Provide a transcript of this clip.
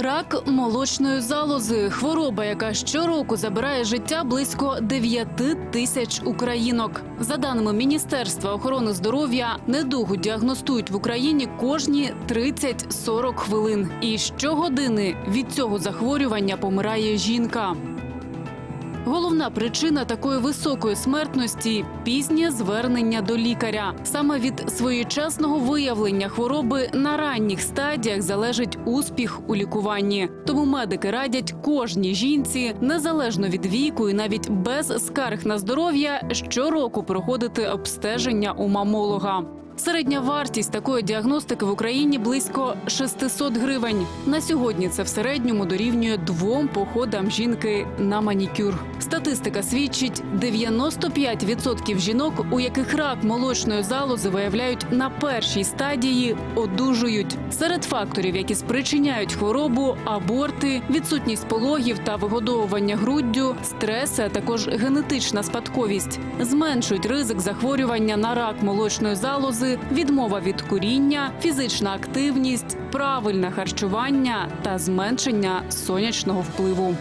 Рак молочної залози хвороба, яка щороку забирає життя близько 9 тисяч українок. За даними Міністерства охорони здоров'я, недугу діагностують в Україні кожні 30-40 хвилин. І щогодини від цього захворювання помирає жінка. Головна причина такої високої смертності пізнє звернення до лікаря. Саме від своєчасного виявлення хвороби на ранніх стадіях залежить успіх у лікуванні. Тому медики радять кожній жінці, незалежно від віку і навіть без скарг на здоров'я, щороку проходити обстеження у мамолога. Середня вартість такої діагностики в Україні близько 600 гривень. На сьогодні це в середньому дорівнює двом походам жінки на манікюр. Статистика свідчить, 95% жінок, у яких рак молочної залози виявляють на першій стадії, одужують. Серед факторів, які спричиняють хворобу, аборти, відсутність пологів та вигодовування груддю, стреси, а також генетична спадковість зменшують ризик захворювання на рак молочної залози, відмова від куріння, фізична активність, правильне харчування та зменшення сонячного впливу.